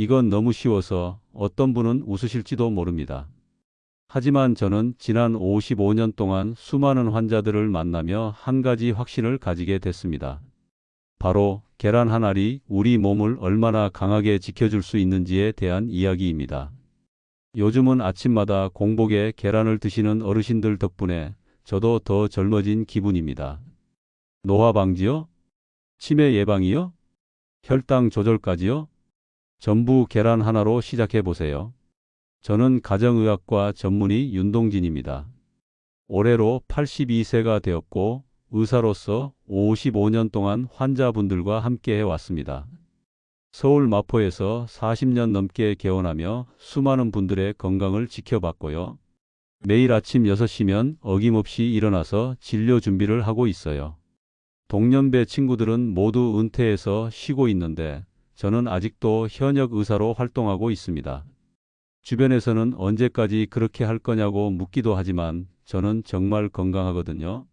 이건 너무 쉬워서 어떤 분은 웃으실지도 모릅니다. 하지만 저는 지난 55년 동안 수많은 환자들을 만나며 한 가지 확신을 가지게 됐습니다. 바로 계란 한 알이 우리 몸을 얼마나 강하게 지켜줄 수 있는지에 대한 이야기입니다. 요즘은 아침마다 공복에 계란을 드시는 어르신들 덕분에 저도 더 젊어진 기분입니다. 노화 방지요? 치매 예방이요? 혈당 조절까지요? 전부 계란 하나로 시작해 보세요. 저는 가정의학과 전문의 윤동진입니다. 올해로 82세가 되었고 의사로서 55년 동안 환자분들과 함께 해왔습니다. 서울 마포에서 40년 넘게 개원하며 수많은 분들의 건강을 지켜봤고요. 매일 아침 6시면 어김없이 일어나서 진료 준비를 하고 있어요. 동년배 친구들은 모두 은퇴해서 쉬고 있는데 저는 아직도 현역 의사로 활동하고 있습니다. 주변에서는 언제까지 그렇게 할 거냐고 묻기도 하지만 저는 정말 건강하거든요.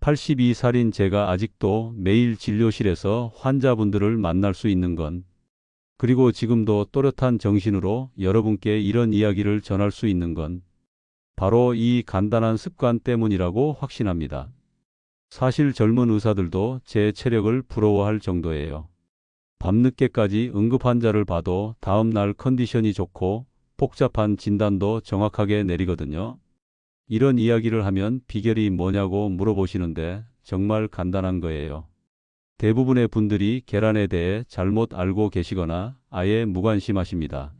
82살인 제가 아직도 매일 진료실에서 환자분들을 만날 수 있는 건 그리고 지금도 또렷한 정신으로 여러분께 이런 이야기를 전할 수 있는 건 바로 이 간단한 습관 때문이라고 확신합니다. 사실 젊은 의사들도 제 체력을 부러워할 정도예요. 밤늦게까지 응급 환자를 봐도 다음날 컨디션이 좋고 복잡한 진단도 정확하게 내리거든요. 이런 이야기를 하면 비결이 뭐냐고 물어보시는데 정말 간단한 거예요. 대부분의 분들이 계란에 대해 잘못 알고 계시거나 아예 무관심하십니다.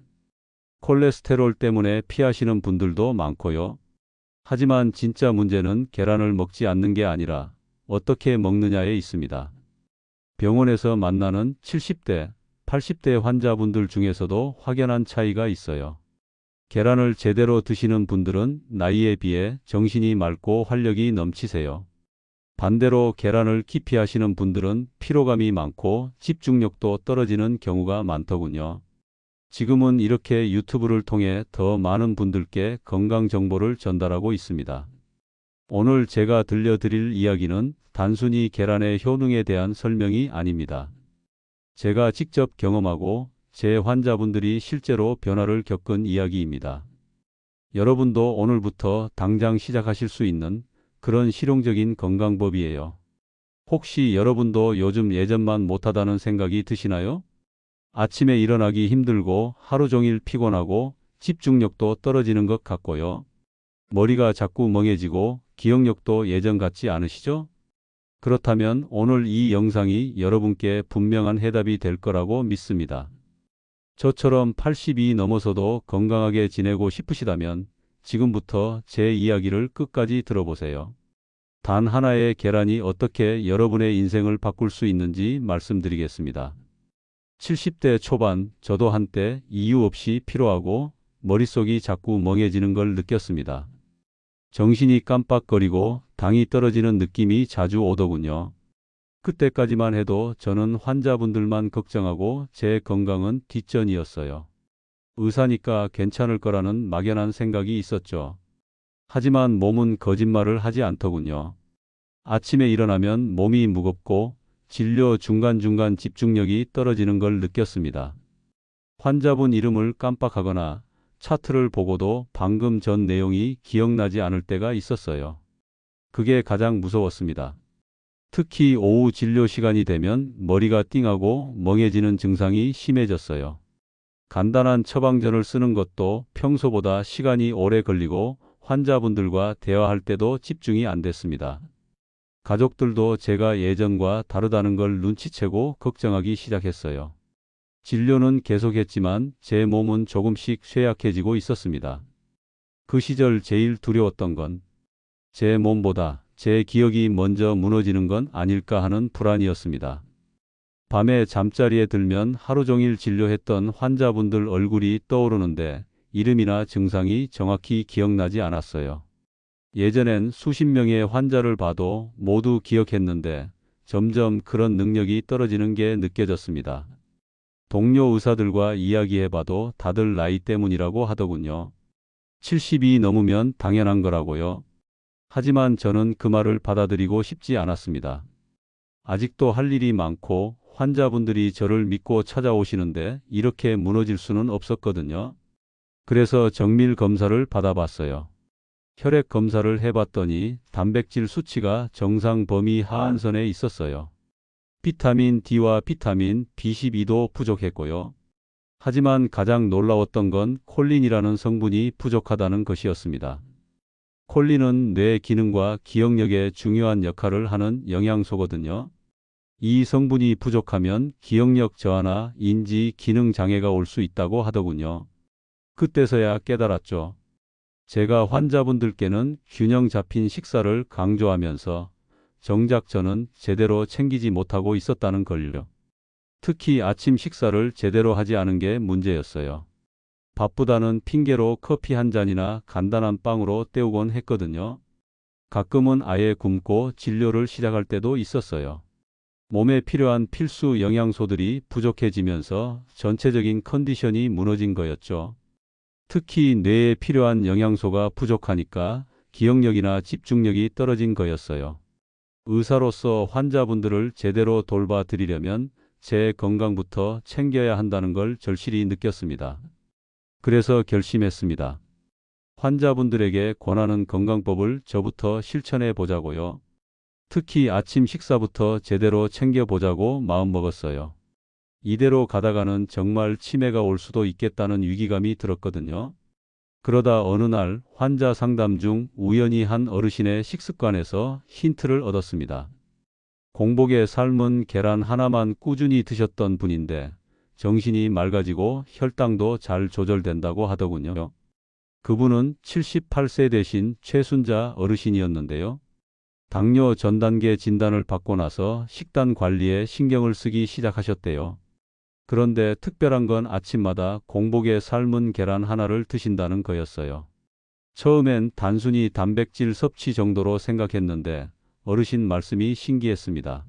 콜레스테롤 때문에 피하시는 분들도 많고요. 하지만 진짜 문제는 계란을 먹지 않는 게 아니라 어떻게 먹느냐에 있습니다. 병원에서 만나는 70대, 80대 환자분들 중에서도 확연한 차이가 있어요. 계란을 제대로 드시는 분들은 나이에 비해 정신이 맑고 활력이 넘치세요. 반대로 계란을 기피 하시는 분들은 피로감이 많고 집중력도 떨어지는 경우가 많더군요. 지금은 이렇게 유튜브를 통해 더 많은 분들께 건강 정보를 전달하고 있습니다. 오늘 제가 들려드릴 이야기는 단순히 계란의 효능에 대한 설명이 아닙니다. 제가 직접 경험하고 제 환자분들이 실제로 변화를 겪은 이야기입니다. 여러분도 오늘부터 당장 시작하실 수 있는 그런 실용적인 건강법이에요. 혹시 여러분도 요즘 예전만 못하다는 생각이 드시나요? 아침에 일어나기 힘들고 하루 종일 피곤하고 집중력도 떨어지는 것 같고요. 머리가 자꾸 멍해지고 기억력도 예전 같지 않으시죠? 그렇다면 오늘 이 영상이 여러분께 분명한 해답이 될 거라고 믿습니다. 저처럼 80이 넘어서도 건강하게 지내고 싶으시다면 지금부터 제 이야기를 끝까지 들어보세요. 단 하나의 계란이 어떻게 여러분의 인생을 바꿀 수 있는지 말씀드리겠습니다. 70대 초반 저도 한때 이유 없이 피로하고 머릿속이 자꾸 멍해지는 걸 느꼈습니다. 정신이 깜빡거리고 당이 떨어지는 느낌이 자주 오더군요. 그때까지만 해도 저는 환자분들만 걱정하고 제 건강은 뒷전이었어요. 의사니까 괜찮을 거라는 막연한 생각이 있었죠. 하지만 몸은 거짓말을 하지 않더군요. 아침에 일어나면 몸이 무겁고 진료 중간중간 집중력이 떨어지는 걸 느꼈습니다. 환자분 이름을 깜빡하거나 차트를 보고도 방금 전 내용이 기억나지 않을 때가 있었어요. 그게 가장 무서웠습니다. 특히 오후 진료 시간이 되면 머리가 띵하고 멍해지는 증상이 심해졌어요. 간단한 처방전을 쓰는 것도 평소보다 시간이 오래 걸리고 환자분들과 대화할 때도 집중이 안 됐습니다. 가족들도 제가 예전과 다르다는 걸 눈치채고 걱정하기 시작했어요. 진료는 계속했지만 제 몸은 조금씩 쇠약해지고 있었습니다. 그 시절 제일 두려웠던 건 제 몸보다 제 기억이 먼저 무너지는 건 아닐까 하는 불안이었습니다. 밤에 잠자리에 들면 하루 종일 진료했던 환자분들 얼굴이 떠오르는데 이름이나 증상이 정확히 기억나지 않았어요. 예전엔 수십 명의 환자를 봐도 모두 기억했는데 점점 그런 능력이 떨어지는 게 느껴졌습니다. 동료 의사들과 이야기해봐도 다들 나이 때문이라고 하더군요. 70이 넘으면 당연한 거라고요. 하지만 저는 그 말을 받아들이고 싶지 않았습니다. 아직도 할 일이 많고 환자분들이 저를 믿고 찾아오시는데 이렇게 무너질 수는 없었거든요. 그래서 정밀 검사를 받아봤어요. 혈액 검사를 해봤더니 단백질 수치가 정상 범위 하한선에 있었어요. 비타민 D와 비타민 B12도 부족했고요. 하지만 가장 놀라웠던 건 콜린이라는 성분이 부족하다는 것이었습니다. 콜린은 뇌 기능과 기억력에 중요한 역할을 하는 영양소거든요. 이 성분이 부족하면 기억력 저하나 인지 기능 장애가 올 수 있다고 하더군요. 그때서야 깨달았죠. 제가 환자분들께는 균형 잡힌 식사를 강조하면서 정작 저는 제대로 챙기지 못하고 있었다는 걸요. 특히 아침 식사를 제대로 하지 않은 게 문제였어요. 바쁘다는 핑계로 커피 한 잔이나 간단한 빵으로 때우곤 했거든요. 가끔은 아예 굶고 진료를 시작할 때도 있었어요. 몸에 필요한 필수 영양소들이 부족해지면서 전체적인 컨디션이 무너진 거였죠. 특히 뇌에 필요한 영양소가 부족하니까 기억력이나 집중력이 떨어진 거였어요. 의사로서 환자분들을 제대로 돌봐 드리려면 제 건강부터 챙겨야 한다는 걸 절실히 느꼈습니다. 그래서 결심했습니다. 환자분들에게 권하는 건강법을 저부터 실천해 보자고요. 특히 아침 식사부터 제대로 챙겨 보자고 마음먹었어요. 이대로 가다가는 정말 치매가 올 수도 있겠다는 위기감이 들었거든요. 그러다 어느 날 환자 상담 중 우연히 한 어르신의 식습관에서 힌트를 얻었습니다. 공복에 삶은 계란 하나만 꾸준히 드셨던 분인데 정신이 맑아지고 혈당도 잘 조절된다고 하더군요. 그분은 78세 되신 최순자 어르신이었는데요. 당뇨 전 단계 진단을 받고 나서 식단 관리에 신경을 쓰기 시작하셨대요. 그런데 특별한 건 아침마다 공복에 삶은 계란 하나를 드신다는 거였어요. 처음엔 단순히 단백질 섭취 정도로 생각했는데 어르신 말씀이 신기했습니다.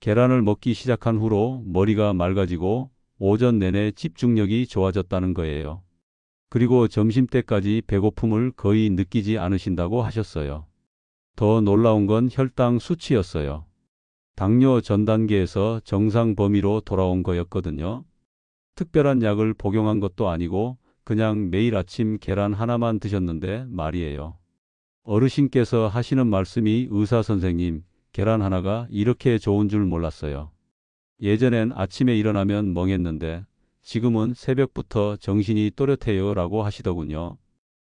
계란을 먹기 시작한 후로 머리가 맑아지고 오전 내내 집중력이 좋아졌다는 거예요. 그리고 점심 때까지 배고픔을 거의 느끼지 않으신다고 하셨어요. 더 놀라운 건 혈당 수치였어요. 당뇨 전 단계에서 정상 범위로 돌아온 거였거든요. 특별한 약을 복용한 것도 아니고 그냥 매일 아침 계란 하나만 드셨는데 말이에요. 어르신께서 하시는 말씀이 의사 선생님, 계란 하나가 이렇게 좋은 줄 몰랐어요. 예전엔 아침에 일어나면 멍했는데 지금은 새벽부터 정신이 또렷해요 라고 하시더군요.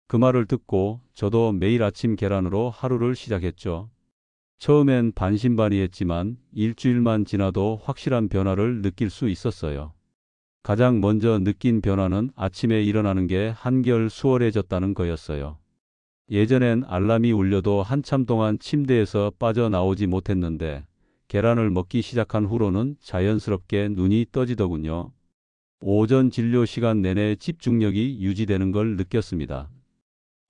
그 말을 듣고 저도 매일 아침 계란으로 하루를 시작했죠. 처음엔 반신반의했지만 일주일만 지나도 확실한 변화를 느낄 수 있었어요. 가장 먼저 느낀 변화는 아침에 일어나는 게 한결 수월해졌다는 거였어요. 예전엔 알람이 울려도 한참 동안 침대에서 빠져나오지 못했는데 계란을 먹기 시작한 후로는 자연스럽게 눈이 떠지더군요. 오전 진료 시간 내내 집중력이 유지되는 걸 느꼈습니다.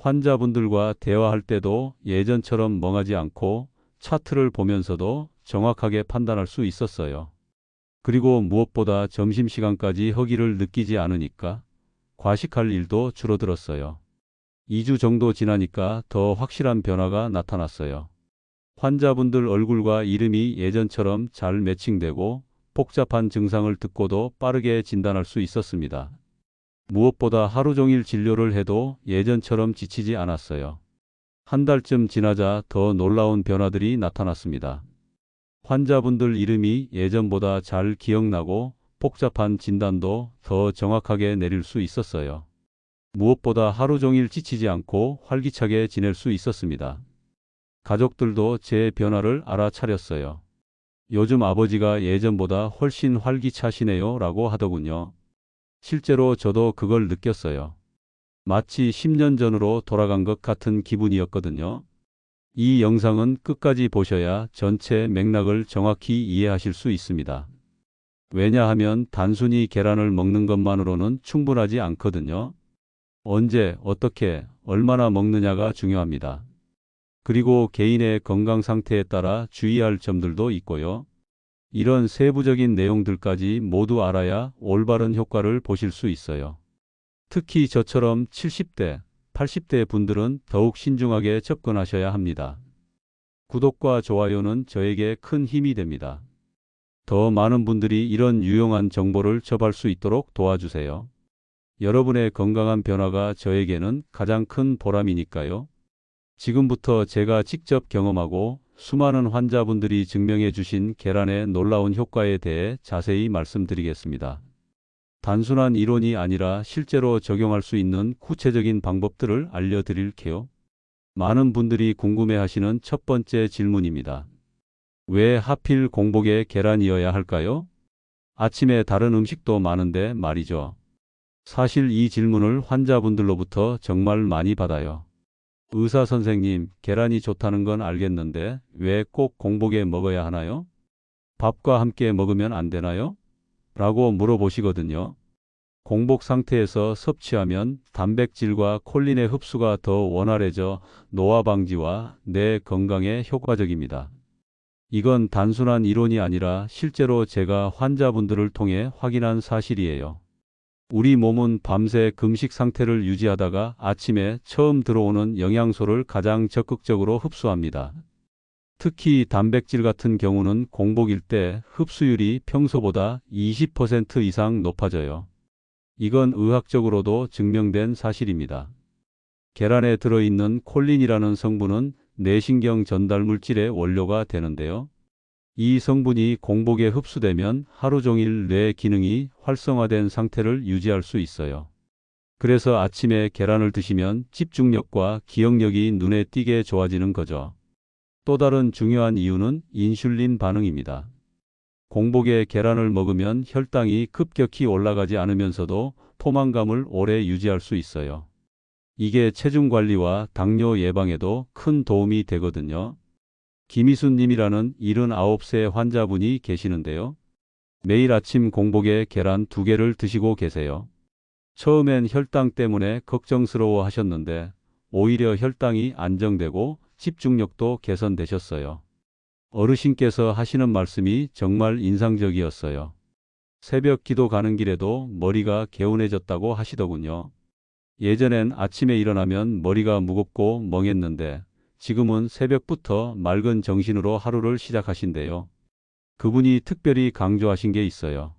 환자분들과 대화할 때도 예전처럼 멍하지 않고 차트를 보면서도 정확하게 판단할 수 있었어요. 그리고 무엇보다 점심시간까지 허기를 느끼지 않으니까 과식할 일도 줄어들었어요. 2주 정도 지나니까 더 확실한 변화가 나타났어요. 환자분들 얼굴과 이름이 예전처럼 잘 매칭되고 복잡한 증상을 듣고도 빠르게 진단할 수 있었습니다. 무엇보다 하루 종일 진료를 해도 예전처럼 지치지 않았어요. 한 달쯤 지나자 더 놀라운 변화들이 나타났습니다. 환자분들 이름이 예전보다 잘 기억나고 복잡한 진단도 더 정확하게 내릴 수 있었어요. 무엇보다 하루 종일 지치지 않고 활기차게 지낼 수 있었습니다. 가족들도 제 변화를 알아차렸어요. 요즘 아버지가 예전보다 훨씬 활기차시네요 라고 하더군요. 실제로 저도 그걸 느꼈어요. 마치 10년 전으로 돌아간 것 같은 기분이었거든요. 이 영상은 끝까지 보셔야 전체 맥락을 정확히 이해하실 수 있습니다. 왜냐하면 단순히 계란을 먹는 것만으로는 충분하지 않거든요. 언제, 어떻게, 얼마나 먹느냐가 중요합니다. 그리고 개인의 건강 상태에 따라 주의할 점들도 있고요. 이런 세부적인 내용들까지 모두 알아야 올바른 효과를 보실 수 있어요. 특히 저처럼 70대, 80대 분들은 더욱 신중하게 접근하셔야 합니다. 구독과 좋아요는 저에게 큰 힘이 됩니다. 더 많은 분들이 이런 유용한 정보를 접할 수 있도록 도와주세요. 여러분의 건강한 변화가 저에게는 가장 큰 보람이니까요. 지금부터 제가 직접 경험하고 수많은 환자분들이 증명해 주신 계란의 놀라운 효과에 대해 자세히 말씀드리겠습니다. 단순한 이론이 아니라 실제로 적용할 수 있는 구체적인 방법들을 알려드릴게요. 많은 분들이 궁금해 하시는 첫 번째 질문입니다. 왜 하필 공복에 계란이어야 할까요? 아침에 다른 음식도 많은데 말이죠. 사실 이 질문을 환자분들로부터 정말 많이 받아요. 의사 선생님, 계란이 좋다는 건 알겠는데 왜 꼭 공복에 먹어야 하나요? 밥과 함께 먹으면 안 되나요? 라고 물어보시거든요. 공복 상태에서 섭취하면 단백질과 콜린의 흡수가 더 원활해져 노화 방지와 뇌 건강에 효과적입니다. 이건 단순한 이론이 아니라 실제로 제가 환자분들을 통해 확인한 사실이에요. 우리 몸은 밤새 금식 상태를 유지하다가 아침에 처음 들어오는 영양소를 가장 적극적으로 흡수합니다. 특히 단백질 같은 경우는 공복일 때 흡수율이 평소보다 20% 이상 높아져요. 이건 의학적으로도 증명된 사실입니다. 계란에 들어있는 콜린이라는 성분은 뇌신경 전달 물질의 원료가 되는데요. 이 성분이 공복에 흡수되면 하루 종일 뇌 기능이 활성화된 상태를 유지할 수 있어요. 그래서 아침에 계란을 드시면 집중력과 기억력이 눈에 띄게 좋아지는 거죠. 또 다른 중요한 이유는 인슐린 반응입니다. 공복에 계란을 먹으면 혈당이 급격히 올라가지 않으면서도 포만감을 오래 유지할 수 있어요. 이게 체중 관리와 당뇨 예방에도 큰 도움이 되거든요. 김희순 님이라는 79세 환자분이 계시는데요. 매일 아침 공복에 계란 두 개를 드시고 계세요. 처음엔 혈당 때문에 걱정스러워 하셨는데 오히려 혈당이 안정되고 집중력도 개선되셨어요. 어르신께서 하시는 말씀이 정말 인상적이었어요. 새벽 기도 가는 길에도 머리가 개운해졌다고 하시더군요. 예전엔 아침에 일어나면 머리가 무겁고 멍했는데 지금은 새벽부터 맑은 정신으로 하루를 시작하신대요. 그분이 특별히 강조하신 게 있어요.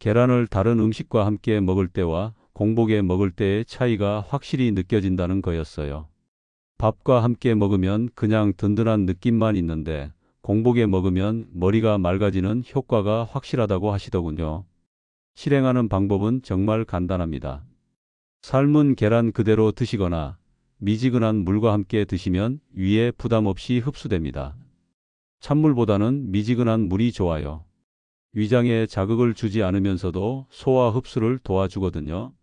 계란을 다른 음식과 함께 먹을 때와 공복에 먹을 때의 차이가 확실히 느껴진다는 거였어요. 밥과 함께 먹으면 그냥 든든한 느낌만 있는데 공복에 먹으면 머리가 맑아지는 효과가 확실하다고 하시더군요. 실행하는 방법은 정말 간단합니다. 삶은 계란 그대로 드시거나 미지근한 물과 함께 드시면 위에 부담 없이 흡수됩니다. 찬물보다는 미지근한 물이 좋아요. 위장에 자극을 주지 않으면서도 소화 흡수를 도와주거든요.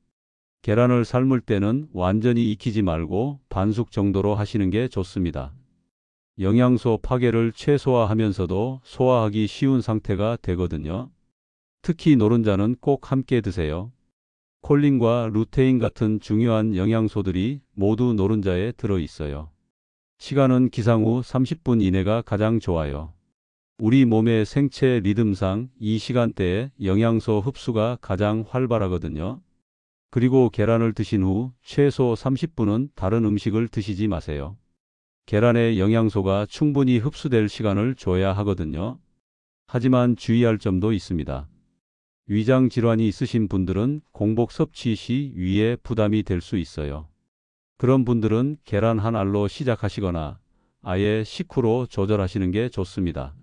계란을 삶을 때는 완전히 익히지 말고 반숙 정도로 하시는 게 좋습니다. 영양소 파괴를 최소화하면서도 소화하기 쉬운 상태가 되거든요. 특히 노른자는 꼭 함께 드세요. 콜린과 루테인 같은 중요한 영양소들이 모두 노른자에 들어 있어요. 시간은 기상 후 30분 이내가 가장 좋아요. 우리 몸의 생체 리듬상 이 시간대에 영양소 흡수가 가장 활발하거든요. 그리고 계란을 드신 후 최소 30분은 다른 음식을 드시지 마세요. 계란의 영양소가 충분히 흡수될 시간을 줘야 하거든요. 하지만 주의할 점도 있습니다. 위장 질환이 있으신 분들은 공복 섭취 시 위에 부담이 될 수 있어요. 그런 분들은 계란 한 알로 시작하시거나 아예 식후로 조절하시는 게 좋습니다.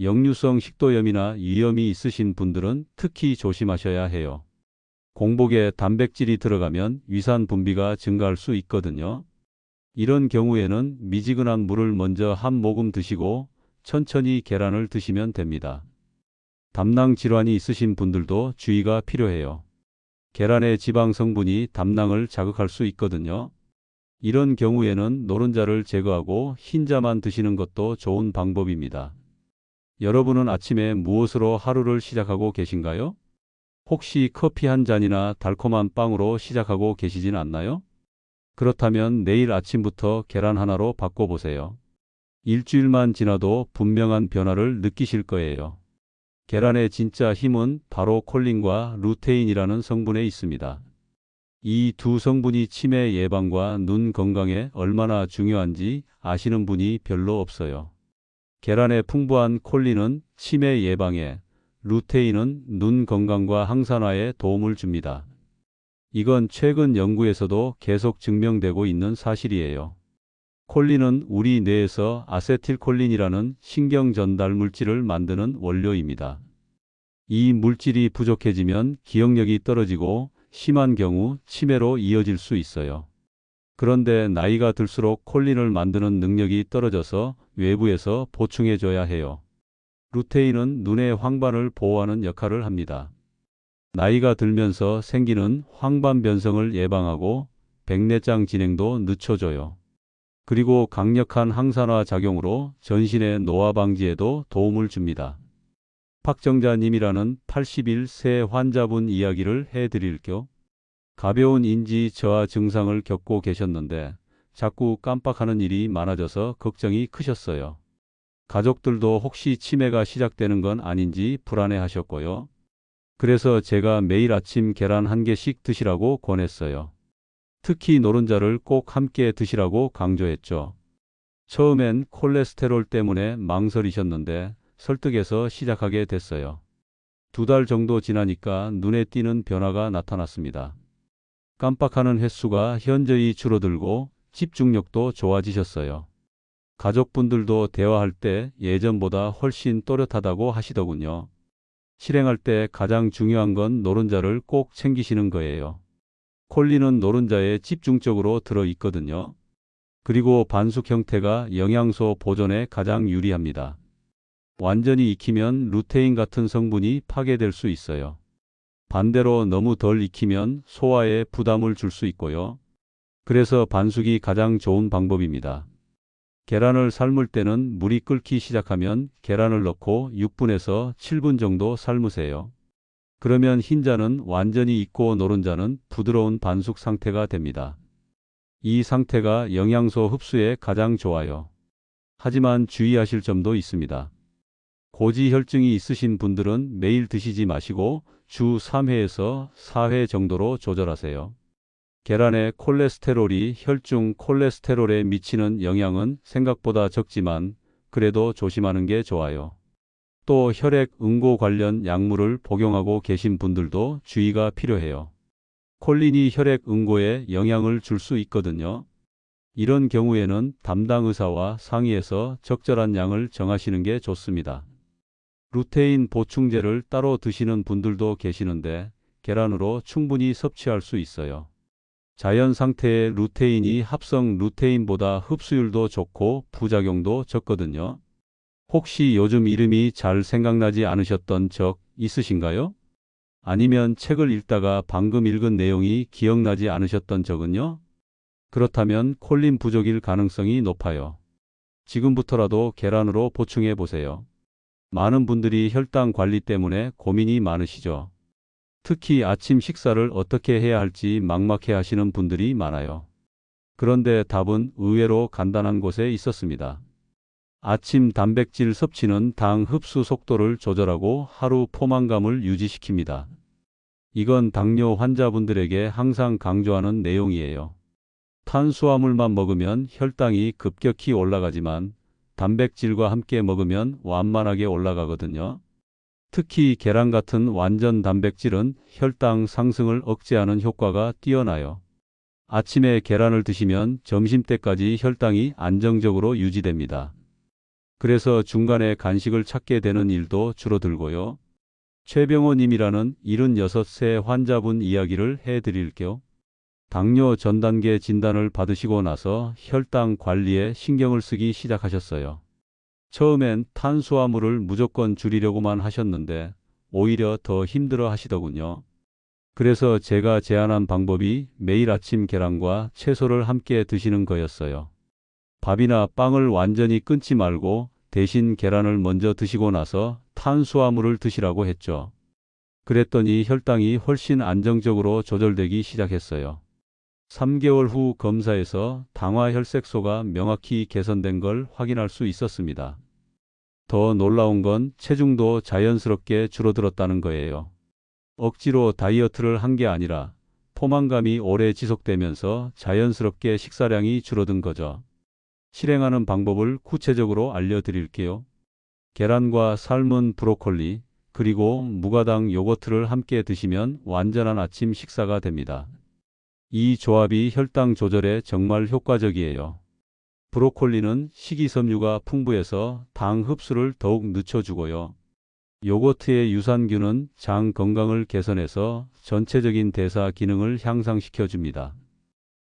역류성 식도염이나 위염이 있으신 분들은 특히 조심하셔야 해요. 공복에 단백질이 들어가면 위산 분비가 증가할 수 있거든요. 이런 경우에는 미지근한 물을 먼저 한 모금 드시고 천천히 계란을 드시면 됩니다. 담낭 질환이 있으신 분들도 주의가 필요해요. 계란의 지방 성분이 담낭을 자극할 수 있거든요. 이런 경우에는 노른자를 제거하고 흰자만 드시는 것도 좋은 방법입니다. 여러분은 아침에 무엇으로 하루를 시작하고 계신가요? 혹시 커피 한 잔이나 달콤한 빵으로 시작하고 계시진 않나요? 그렇다면 내일 아침부터 계란 하나로 바꿔보세요. 일주일만 지나도 분명한 변화를 느끼실 거예요. 계란의 진짜 힘은 바로 콜린과 루테인이라는 성분에 있습니다. 이 두 성분이 치매 예방과 눈 건강에 얼마나 중요한지 아시는 분이 별로 없어요. 계란에 풍부한 콜린은 치매 예방에, 루테인은 눈 건강과 항산화에 도움을 줍니다. 이건 최근 연구에서도 계속 증명되고 있는 사실이에요. 콜린은 우리 뇌에서 아세틸콜린이라는 신경 전달 물질을 만드는 원료입니다. 이 물질이 부족해지면 기억력이 떨어지고 심한 경우 치매로 이어질 수 있어요. 그런데 나이가 들수록 콜린을 만드는 능력이 떨어져서 외부에서 보충해줘야 해요. 루테인은 눈의 황반을 보호하는 역할을 합니다. 나이가 들면서 생기는 황반 변성을 예방하고 백내장 진행도 늦춰줘요. 그리고 강력한 항산화 작용으로 전신의 노화 방지에도 도움을 줍니다. 박정자님이라는 81세 환자분 이야기를 해드릴게요. 가벼운 인지 저하 증상을 겪고 계셨는데 자꾸 깜빡하는 일이 많아져서 걱정이 크셨어요. 가족들도 혹시 치매가 시작되는 건 아닌지 불안해 하셨고요. 그래서 제가 매일 아침 계란 한 개씩 드시라고 권했어요. 특히 노른자를 꼭 함께 드시라고 강조했죠. 처음엔 콜레스테롤 때문에 망설이셨는데 설득해서 시작하게 됐어요. 두 달 정도 지나니까 눈에 띄는 변화가 나타났습니다. 깜빡하는 횟수가 현저히 줄어들고 집중력도 좋아지셨어요. 가족분들도 대화할 때 예전보다 훨씬 또렷하다고 하시더군요. 실행할 때 가장 중요한 건 노른자를 꼭 챙기시는 거예요. 콜린은 노른자에 집중적으로 들어 있거든요. 그리고 반숙 형태가 영양소 보존에 가장 유리합니다. 완전히 익히면 루테인 같은 성분이 파괴될 수 있어요. 반대로 너무 덜 익히면 소화에 부담을 줄 수 있고요. 그래서 반숙이 가장 좋은 방법입니다. 계란을 삶을 때는 물이 끓기 시작하면 계란을 넣고 6분에서 7분 정도 삶으세요. 그러면 흰자는 완전히 익고 노른자는 부드러운 반숙 상태가 됩니다. 이 상태가 영양소 흡수에 가장 좋아요. 하지만 주의하실 점도 있습니다. 고지혈증이 있으신 분들은 매일 드시지 마시고 주 3회에서 4회 정도로 조절하세요. 계란의 콜레스테롤이 혈중 콜레스테롤에 미치는 영향은 생각보다 적지만 그래도 조심하는 게 좋아요. 또 혈액 응고 관련 약물을 복용하고 계신 분들도 주의가 필요해요. 콜린이 혈액 응고에 영향을 줄 수 있거든요. 이런 경우에는 담당 의사와 상의해서 적절한 양을 정하시는 게 좋습니다. 루테인 보충제를 따로 드시는 분들도 계시는데 계란으로 충분히 섭취할 수 있어요. 자연 상태의 루테인이 합성 루테인보다 흡수율도 좋고 부작용도 적거든요. 혹시 요즘 이름이 잘 생각나지 않으셨던 적 있으신가요? 아니면 책을 읽다가 방금 읽은 내용이 기억나지 않으셨던 적은요? 그렇다면 콜린 부족일 가능성이 높아요. 지금부터라도 계란으로 보충해 보세요. 많은 분들이 혈당 관리 때문에 고민이 많으시죠. 특히 아침 식사를 어떻게 해야 할지 막막해 하시는 분들이 많아요. 그런데 답은 의외로 간단한 곳에 있었습니다. 아침 단백질 섭취는 당 흡수 속도를 조절하고 하루 포만감을 유지시킵니다. 이건 당뇨 환자분들에게 항상 강조하는 내용이에요. 탄수화물만 먹으면 혈당이 급격히 올라가지만 단백질과 함께 먹으면 완만하게 올라가거든요. 특히 계란 같은 완전 단백질은 혈당 상승을 억제하는 효과가 뛰어나요. 아침에 계란을 드시면 점심 때까지 혈당이 안정적으로 유지됩니다. 그래서 중간에 간식을 찾게 되는 일도 줄어들고요. 최병호님이라는 76세 환자분 이야기를 해드릴게요. 당뇨 전 단계 진단을 받으시고 나서 혈당 관리에 신경을 쓰기 시작하셨어요. 처음엔 탄수화물을 무조건 줄이려고만 하셨는데 오히려 더 힘들어 하시더군요. 그래서 제가 제안한 방법이 매일 아침 계란과 채소를 함께 드시는 거였어요. 밥이나 빵을 완전히 끊지 말고 대신 계란을 먼저 드시고 나서 탄수화물을 드시라고 했죠. 그랬더니 혈당이 훨씬 안정적으로 조절되기 시작했어요. 3개월 후 검사에서 당화 혈색소가 명확히 개선된 걸 확인할 수 있었습니다. 더 놀라운 건 체중도 자연스럽게 줄어들었다는 거예요. 억지로 다이어트를 한 게 아니라 포만감이 오래 지속되면서 자연스럽게 식사량이 줄어든 거죠. 실행하는 방법을 구체적으로 알려드릴게요. 계란과 삶은 브로콜리, 그리고 무가당 요거트를 함께 드시면 완전한 아침 식사가 됩니다. 이 조합이 혈당 조절에 정말 효과적이에요. 브로콜리는 식이섬유가 풍부해서 당 흡수를 더욱 늦춰주고요. 요거트의 유산균은 장 건강을 개선해서 전체적인 대사 기능을 향상시켜 줍니다.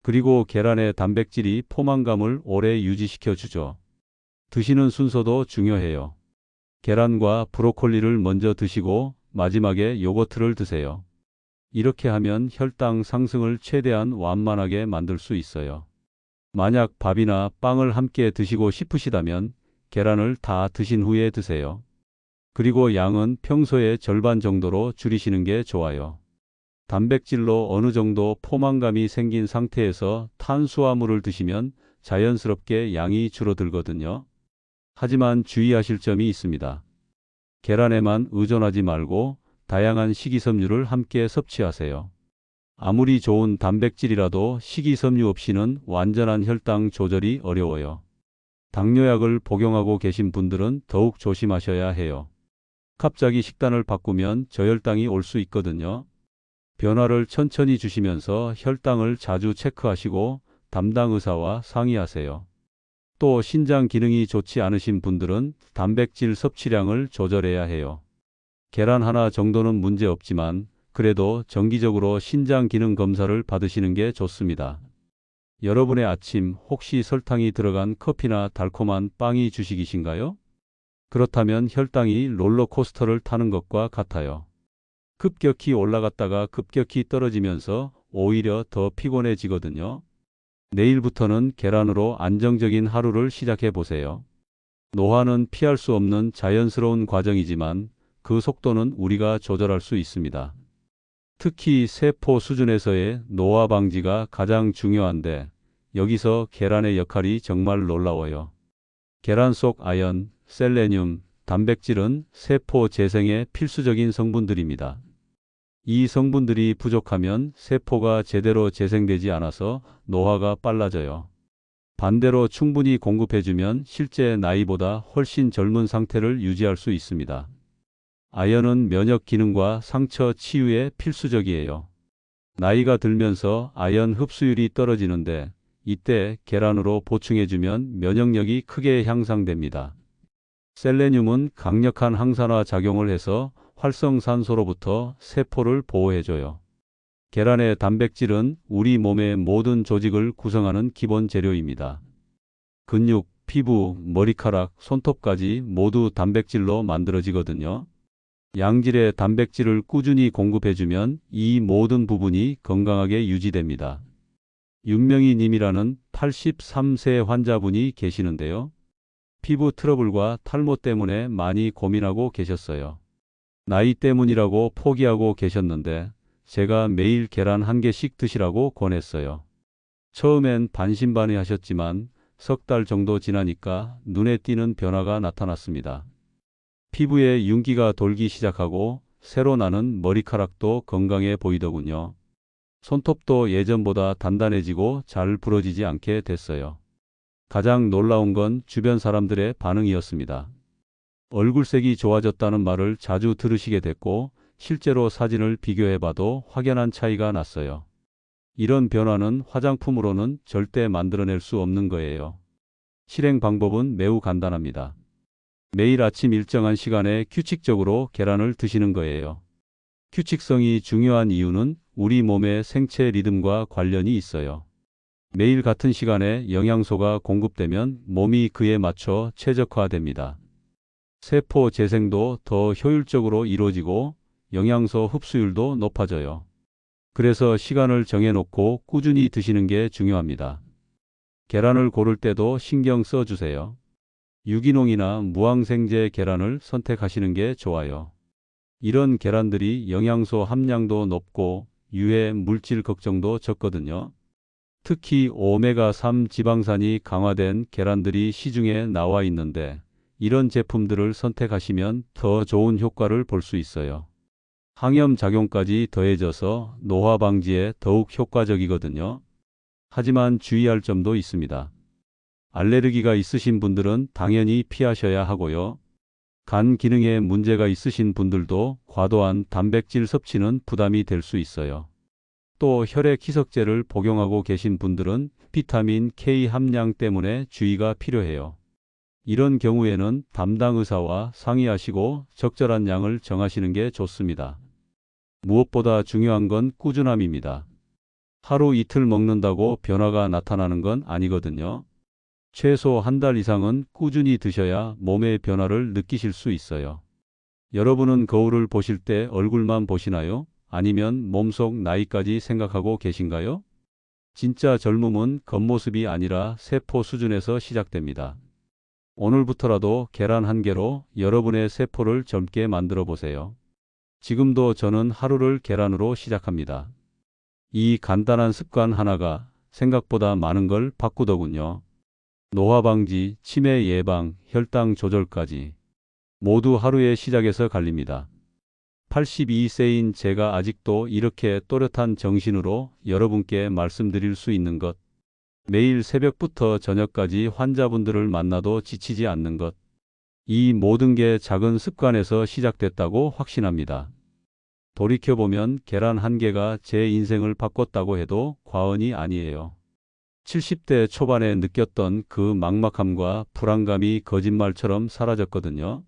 그리고 계란의 단백질이 포만감을 오래 유지시켜 주죠. 드시는 순서도 중요해요. 계란과 브로콜리를 먼저 드시고 마지막에 요거트를 드세요. 이렇게 하면 혈당 상승을 최대한 완만하게 만들 수 있어요. 만약 밥이나 빵을 함께 드시고 싶으시다면 계란을 다 드신 후에 드세요. 그리고 양은 평소의 절반 정도로 줄이시는 게 좋아요. 단백질로 어느 정도 포만감이 생긴 상태에서 탄수화물을 드시면 자연스럽게 양이 줄어들거든요. 하지만 주의하실 점이 있습니다. 계란에만 의존하지 말고 다양한 식이섬유를 함께 섭취하세요. 아무리 좋은 단백질이라도 식이섬유 없이는 완전한 혈당 조절이 어려워요. 당뇨약을 복용하고 계신 분들은 더욱 조심하셔야 해요. 갑자기 식단을 바꾸면 저혈당이 올 수 있거든요. 변화를 천천히 주시면서 혈당을 자주 체크하시고 담당 의사와 상의하세요. 또 신장 기능이 좋지 않으신 분들은 단백질 섭취량을 조절해야 해요. 계란 하나 정도는 문제 없지만 그래도 정기적으로 신장 기능 검사를 받으시는 게 좋습니다. 여러분의 아침 혹시 설탕이 들어간 커피나 달콤한 빵이 주식이신가요? 그렇다면 혈당이 롤러코스터를 타는 것과 같아요. 급격히 올라갔다가 급격히 떨어지면서 오히려 더 피곤해지거든요. 내일부터는 계란으로 안정적인 하루를 시작해 보세요. 노화는 피할 수 없는 자연스러운 과정이지만 그 속도는 우리가 조절할 수 있습니다. 특히 세포 수준에서의 노화 방지가 가장 중요한데 여기서 계란의 역할이 정말 놀라워요. 계란 속 아연, 셀레늄, 단백질은 세포 재생에 필수적인 성분들입니다. 이 성분들이 부족하면 세포가 제대로 재생되지 않아서 노화가 빨라져요. 반대로 충분히 공급해주면 실제 나이보다 훨씬 젊은 상태를 유지할 수 있습니다. 아연은 면역 기능과 상처 치유에 필수적이에요. 나이가 들면서 아연 흡수율이 떨어지는데 이때 계란으로 보충해주면 면역력이 크게 향상됩니다. 셀레늄은 강력한 항산화 작용을 해서 활성산소로부터 세포를 보호해줘요. 계란의 단백질은 우리 몸의 모든 조직을 구성하는 기본 재료입니다. 근육, 피부, 머리카락, 손톱까지 모두 단백질로 만들어지거든요. 양질의 단백질을 꾸준히 공급해주면 이 모든 부분이 건강하게 유지됩니다. 윤명희 님이라는 83세 환자분이 계시는데요. 피부 트러블과 탈모 때문에 많이 고민하고 계셨어요. 나이 때문이라고 포기하고 계셨는데 제가 매일 계란 한 개씩 드시라고 권했어요. 처음엔 반신반의 하셨지만 석 달 정도 지나니까 눈에 띄는 변화가 나타났습니다. 피부에 윤기가 돌기 시작하고 새로 나는 머리카락도 건강해 보이더군요. 손톱도 예전보다 단단해지고 잘 부러지지 않게 됐어요. 가장 놀라운 건 주변 사람들의 반응이었습니다. 얼굴색이 좋아졌다는 말을 자주 들으시게 됐고 실제로 사진을 비교해봐도 확연한 차이가 났어요. 이런 변화는 화장품으로는 절대 만들어낼 수 없는 거예요. 실행 방법은 매우 간단합니다. 매일 아침 일정한 시간에 규칙적으로 계란을 드시는 거예요. 규칙성이 중요한 이유는 우리 몸의 생체 리듬과 관련이 있어요. 매일 같은 시간에 영양소가 공급되면 몸이 그에 맞춰 최적화됩니다. 세포 재생도 더 효율적으로 이루어지고 영양소 흡수율도 높아져요. 그래서 시간을 정해놓고 꾸준히 드시는 게 중요합니다. 계란을 고를 때도 신경 써 주세요. 유기농이나 무항생제 계란을 선택하시는 게 좋아요. 이런 계란들이 영양소 함량도 높고 유해 물질 걱정도 적거든요. 특히 오메가3 지방산이 강화된 계란들이 시중에 나와 있는데 이런 제품들을 선택하시면 더 좋은 효과를 볼 수 있어요. 항염 작용까지 더해져서 노화 방지에 더욱 효과적이거든요. 하지만 주의할 점도 있습니다. 알레르기가 있으신 분들은 당연히 피하셔야 하고요. 간 기능에 문제가 있으신 분들도 과도한 단백질 섭취는 부담이 될 수 있어요. 또 혈액 희석제를 복용하고 계신 분들은 비타민 K 함량 때문에 주의가 필요해요. 이런 경우에는 담당 의사와 상의하시고 적절한 양을 정하시는 게 좋습니다. 무엇보다 중요한 건 꾸준함입니다. 하루 이틀 먹는다고 변화가 나타나는 건 아니거든요. 최소 한 달 이상은 꾸준히 드셔야 몸의 변화를 느끼실 수 있어요. 여러분은 거울을 보실 때 얼굴만 보시나요? 아니면 몸속 나이까지 생각하고 계신가요? 진짜 젊음은 겉모습이 아니라 세포 수준에서 시작됩니다. 오늘부터라도 계란 한 개로 여러분의 세포를 젊게 만들어 보세요. 지금도 저는 하루를 계란으로 시작합니다. 이 간단한 습관 하나가 생각보다 많은 걸 바꾸더군요. 노화 방지, 치매 예방, 혈당 조절까지 모두 하루의 시작에서 갈립니다. 82세인 제가 아직도 이렇게 또렷한 정신으로 여러분께 말씀드릴 수 있는 것, 매일 새벽부터 저녁까지 환자분들을 만나도 지치지 않는 것, 이 모든 게 작은 습관에서 시작됐다고 확신합니다. 돌이켜보면 계란 한 개가 제 인생을 바꿨다고 해도 과언이 아니에요. 70대 초반에 느꼈던 그 막막함과 불안감이 거짓말처럼 사라졌거든요.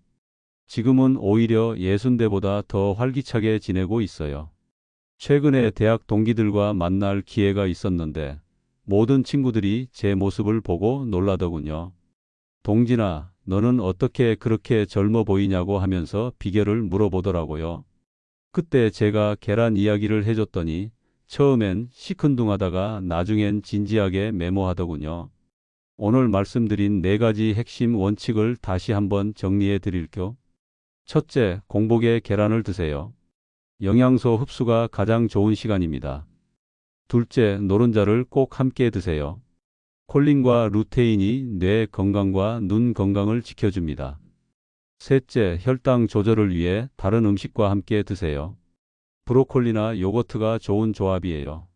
지금은 오히려 예순대보다 더 활기차게 지내고 있어요. 최근에 대학 동기들과 만날 기회가 있었는데 모든 친구들이 제 모습을 보고 놀라더군요. 동진아, 너는 어떻게 그렇게 젊어 보이냐고 하면서 비결을 물어보더라고요. 그때 제가 계란 이야기를 해줬더니 처음엔 시큰둥하다가 나중엔 진지하게 메모하더군요. 오늘 말씀드린 네 가지 핵심 원칙을 다시 한번 정리해 드릴게요. 첫째, 공복에 계란을 드세요. 영양소 흡수가 가장 좋은 시간입니다. 둘째, 노른자를 꼭 함께 드세요. 콜린과 루테인이 뇌 건강과 눈 건강을 지켜줍니다. 셋째, 혈당 조절을 위해 다른 음식과 함께 드세요. 브로콜리나 요거트가 좋은 조합이에요.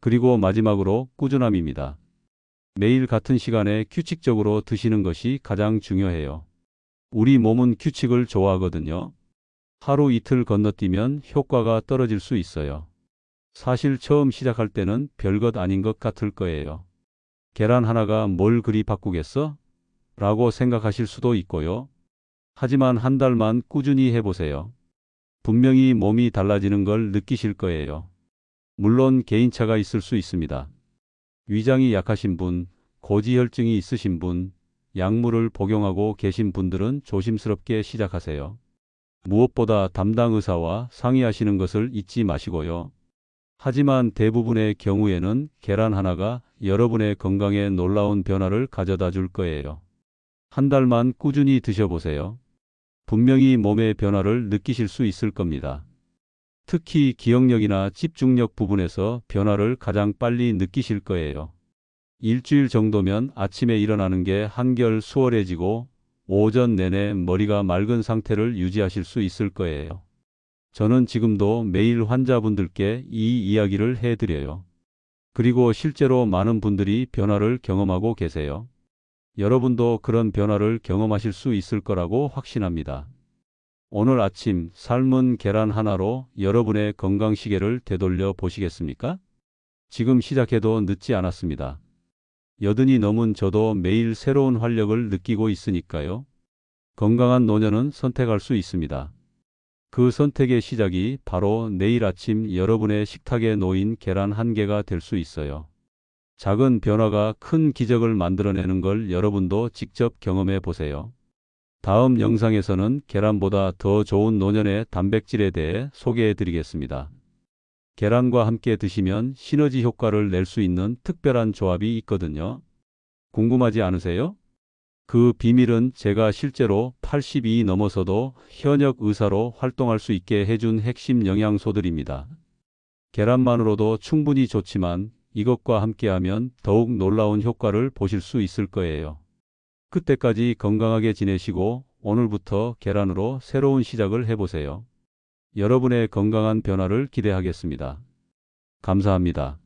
그리고 마지막으로 꾸준함입니다. 매일 같은 시간에 규칙적으로 드시는 것이 가장 중요해요. 우리 몸은 규칙을 좋아하거든요. 하루 이틀 건너뛰면 효과가 떨어질 수 있어요. 사실 처음 시작할 때는 별것 아닌 것 같을 거예요. 계란 하나가 뭘 그리 바꾸겠어? 라고 생각하실 수도 있고요. 하지만 한 달만 꾸준히 해보세요. 분명히 몸이 달라지는 걸 느끼실 거예요. 물론 개인차가 있을 수 있습니다. 위장이 약하신 분, 고지혈증이 있으신 분, 약물을 복용하고 계신 분들은 조심스럽게 시작하세요. 무엇보다 담당 의사와 상의하시는 것을 잊지 마시고요. 하지만 대부분의 경우에는 계란 하나가 여러분의 건강에 놀라운 변화를 가져다 줄 거예요. 한 달만 꾸준히 드셔보세요. 분명히 몸의 변화를 느끼실 수 있을 겁니다. 특히 기억력이나 집중력 부분에서 변화를 가장 빨리 느끼실 거예요. 일주일 정도면 아침에 일어나는 게 한결 수월해지고 오전 내내 머리가 맑은 상태를 유지하실 수 있을 거예요. 저는 지금도 매일 환자분들께 이 이야기를 해드려요. 그리고 실제로 많은 분들이 변화를 경험하고 계세요. 여러분도 그런 변화를 경험하실 수 있을 거라고 확신합니다. 오늘 아침 삶은 계란 하나로 여러분의 건강 시계를 되돌려 보시겠습니까? 지금 시작해도 늦지 않았습니다. 여든이 넘은 저도 매일 새로운 활력을 느끼고 있으니까요. 건강한 노년은 선택할 수 있습니다. 그 선택의 시작이 바로 내일 아침 여러분의 식탁에 놓인 계란 한 개가 될 수 있어요. 작은 변화가 큰 기적을 만들어내는 걸 여러분도 직접 경험해 보세요. 다음 영상에서는 계란보다 더 좋은 노년의 단백질에 대해 소개해 드리겠습니다. 계란과 함께 드시면 시너지 효과를 낼 수 있는 특별한 조합이 있거든요. 궁금하지 않으세요? 그 비밀은 제가 실제로 82 넘어서도 현역 의사로 활동할 수 있게 해준 핵심 영양소들입니다. 계란만으로도 충분히 좋지만 이것과 함께하면 더욱 놀라운 효과를 보실 수 있을 거예요. 그때까지 건강하게 지내시고 오늘부터 계란으로 새로운 시작을 해보세요. 여러분의 건강한 변화를 기대하겠습니다. 감사합니다.